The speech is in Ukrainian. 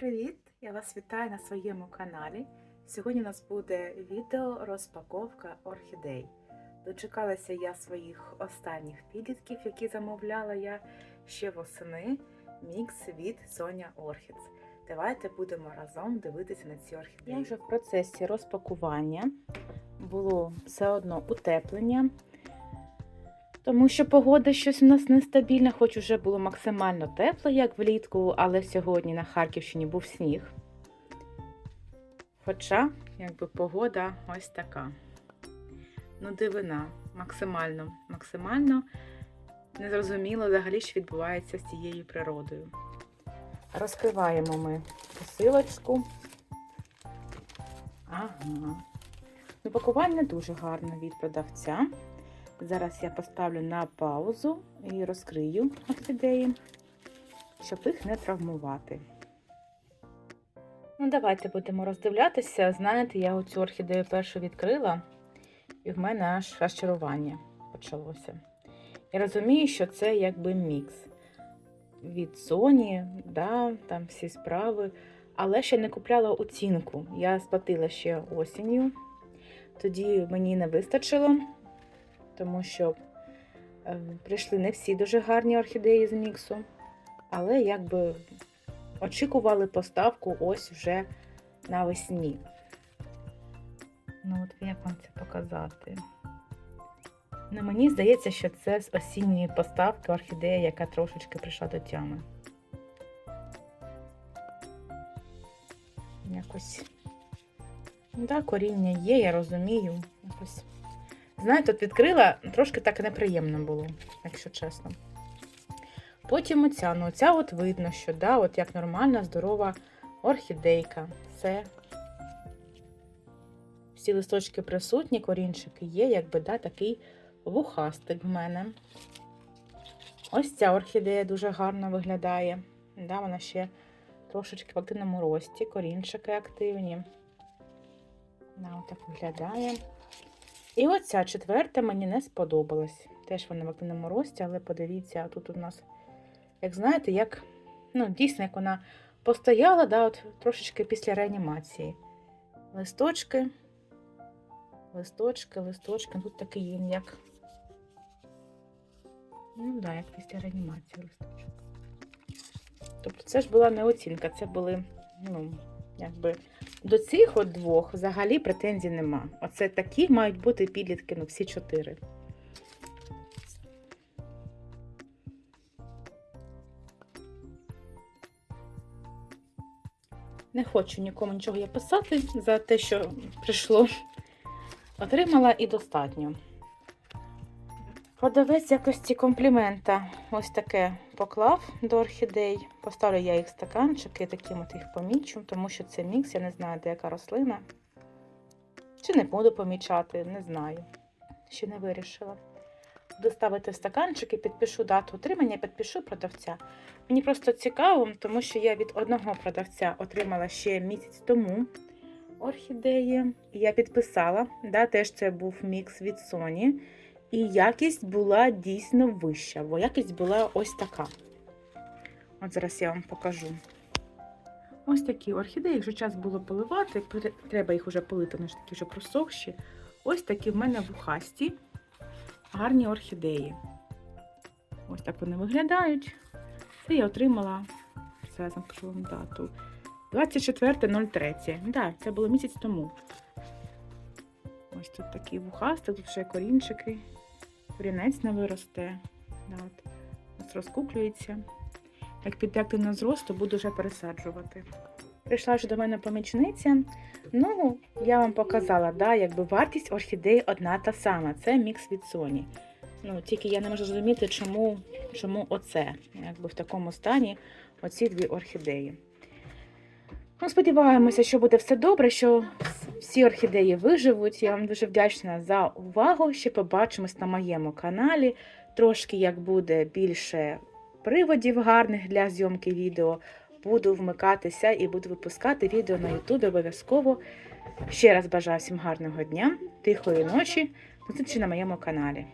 привіт! Я вас вітаю на своєму каналі. Сьогодні у нас буде відео розпаковка орхідей. Дочекалася я своїх останніх підлітків, які замовляла я ще восени. Мікс від Соня Orchids. Давайте будемо разом дивитися на ці орхідеї. Я вже в процесі розпакування було все одно утеплення. Тому що погода щось у нас нестабільна, хоч уже було максимально тепло, як влітку, але сьогодні на Харківщині був сніг. Хоча, якби погода ось така. Ну, дивина, максимально, максимально незрозуміло взагалі, що відбувається з цією природою. Розкриваємо ми посилочку. Ага. Ну, пакування дуже гарне від продавця. Зараз я поставлю на паузу і розкрию орхідеї, щоб їх не травмувати. Ну, давайте будемо роздивлятися. Знаєте, я оцю орхідею першу відкрила, і в мене аж розчарування почалося. Я розумію, що це якби мікс від Sony, да, там всі справи, але ще не купляла оцінку. Я сплатила ще осінню, тоді мені не вистачило тому що е, прийшли не всі дуже гарні орхідеї з міксу, але якби очікували поставку ось вже навесні. Ну, от як вам це показати? Ну, мені здається, що це з осінньої поставки орхідея, яка трошечки прийшла до тями. Якось. Так, коріння є, я розумію. Якось. Знаєте, от відкрила, трошки так неприємно було, якщо чесно. Потім оця, ну оця от видно, що да, от як нормальна, здорова орхідейка. Це всі листочки присутні, корінчики є, якби да, такий вухастик в мене. Ось ця орхідея дуже гарно виглядає. Да, Вона ще трошечки в активному рості, корінчики активні. Да, отак виглядає. І оця четверта мені не сподобалась. Теж вона в активному рості, але подивіться, тут у нас, як знаєте, як, ну, дійсно, як вона постояла, да, от трошечки після реанімації. Листочки, листочки, листочки. Тут такий він як. Ну, да, як після реанімації листочок. Тобто це ж була не оцінка, це були, ну, якби. До цих от двох взагалі претензій нема. Оце такі мають бути підлітки, ну всі чотири. Не хочу нікому нічого я писати за те, що прийшло. Отримала і достатньо. Продавець якось ці комплімента ось таке поклав до орхідей. Поставлю я їх в стаканчики, таким от їх помічу, тому що це мікс, я не знаю, де яка рослина. Чи не буду помічати, не знаю. Ще не вирішила. Буду ставити в стаканчики, підпишу дату отримання, підпишу продавця. Мені просто цікаво, тому що я від одного продавця отримала ще місяць тому орхідеї. І я підписала, да, теж це був мікс від Sony. І якість була дійсно вища, бо якість була ось така. От зараз я вам покажу. Ось такі орхідеї, якщо час було поливати, треба їх вже полити, вони ж такі вже просохші. Ось такі в мене вухасті, гарні орхідеї. Ось так вони виглядають. Це я отримала, зараз скажу вам дату. 24.03. Так, це було місяць тому. Ось тут такі вухасти, тут ще корінчики. Корінець не виросте. Ось розкуклюється. Як піде активно зрост, то буду вже пересаджувати. Прийшла вже до мене помічниця. Ну, я вам показала, да, якби вартість орхідеї одна та сама. Це мікс від Sony. Ну, Тільки я не можу зрозуміти, чому чому оце, якби в такому стані оці дві орхідеї. Ну, Сподіваємося, що буде все добре, що всі орхідеї виживуть. Я вам дуже вдячна за увагу. Ще побачимось на моєму каналі. Трошки як буде більше приводів гарних для зйомки відео. Буду вмикатися і буду випускати відео на Ютубі обов'язково. Ще раз бажаю всім гарного дня, тихої ночі. Зустрічі на моєму каналі.